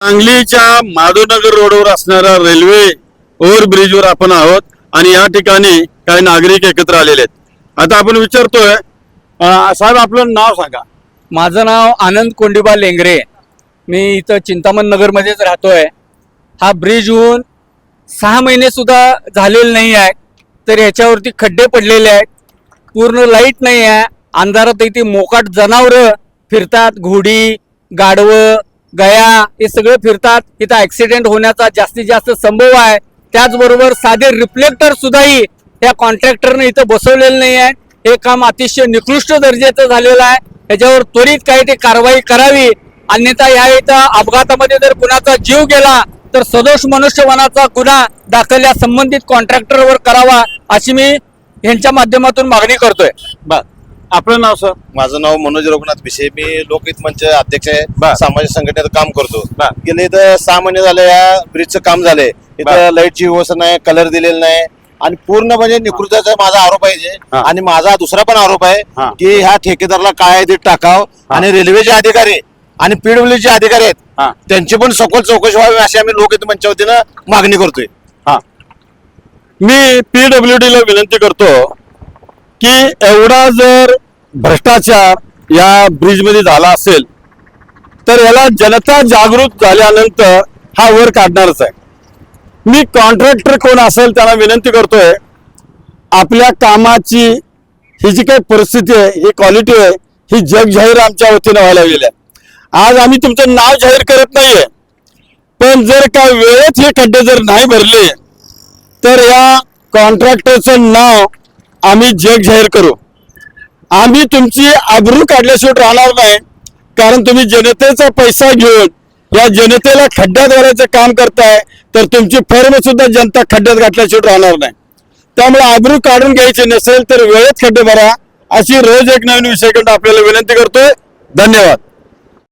सांगलीच्या माधवनगर रोडवर असणाऱ्या रेल्वे ओव्हरब्रिजवर आपण आहोत आणि या ठिकाणी काही नागरिक एकत्र आलेले आहेत. आता आपण विचारतोय साहेब आपलं नाव सांगा. माझं नाव आनंद कोंडीबा लेंगरे. मी इथं चिंतामण नगरमध्येच राहतोय. हा ब्रिज होऊन सहा महिने सुद्धा झालेले नाही आहे. तर याच्यावरती खड्डे पडलेले आहेत. पूर्ण लाइट नाही आहे. अंधारात इथे मोकाट जनावरं फिरतात. घोडी गाढवं गया हे सगळे फिरतात. इथं ऍक्सिडेंट होण्याचा जास्तीत जास्त संभव आहे. त्याचबरोबर साधे रिफ्लेक्टर सुद्धाही या कॉन्ट्रॅक्टरने इथं बसवलेलं नाही आहे. हे काम अतिशय निकृष्ट दर्जाचं झालेलं आहे. याच्यावर त्वरित काही ते कारवाई करावी. अन्यथा या इथं अपघातामध्ये जर कुणाचा जीव गेला तर सदोष मनुष्यवनाचा गुन्हा दाखल या संबंधित कॉन्ट्रॅक्टरवर करावा अशी मी यांच्या माध्यमातून मागणी करतोय. बर. आपलं नाव सर माझं नाव मनोज रघुनाथ भिसे मी लोकहित मंच अध्यक्ष. आहे सामाजिक संघटनेचं काम करतो. गेले इथं सहा महिने झाले या ब्रिजचं काम झालंय. इथं लाईटची व्यवस्था नाही कलर दिलेला नाही आणि पूर्ण म्हणजे निकृष्टाचा माझा आरोप आहे. आणि माझा दुसरा पण आरोप आहे. की ह्या ठेकेदारला काय ते टाकाव आणि रेल्वेचे अधिकारी आणि पीडब्ल्यूचे अधिकारी. आहेत त्यांची पण सखोल चौकशी व्हावी अशी आम्ही लोकहित मंच्या वतीनं मागणी करतोय मी पीडब्ल्यू ला विनंती करतो की एवढा जर भ्रष्टाचार या ब्रिजमध्ये झाला असेल तर याला जनता जागृत झाल्यानंतर हा वर काढणारच आहे. मी कॉन्ट्रॅक्टर कोण असेल त्याला विनंती करतोय आपल्या कामाची ही जी काही परिस्थिती आहे ही क्वालिटी आहे ही जग जाहीर आमच्या वतीनं व्हायला गेली आहे. आज आम्ही तुमचं नाव जाहीर करत नाहीये पण जर का वेळेत हे खड्डे जर नाही भरले तर या कॉन्ट्रॅक्टरचं नाव आम्ही जग जाहीर करू. आम्ही तुमची आबरू काढल्याशिवाय राहणार नाही. कारण तुम्ही जनतेचा पैसा घेऊन या जनतेला खड्ड्यात भरायचं काम करताय तर तुमची फर्म सुद्धा जनता खड्ड्यात घातल्याशिवाय राहणार नाही. त्यामुळे आबरू काढून घ्यायची नसेल तर वेळेत खड्डे भरा अशी रोज एक नवीन विषयाकडे आपल्याला विनंती करतोय. धन्यवाद.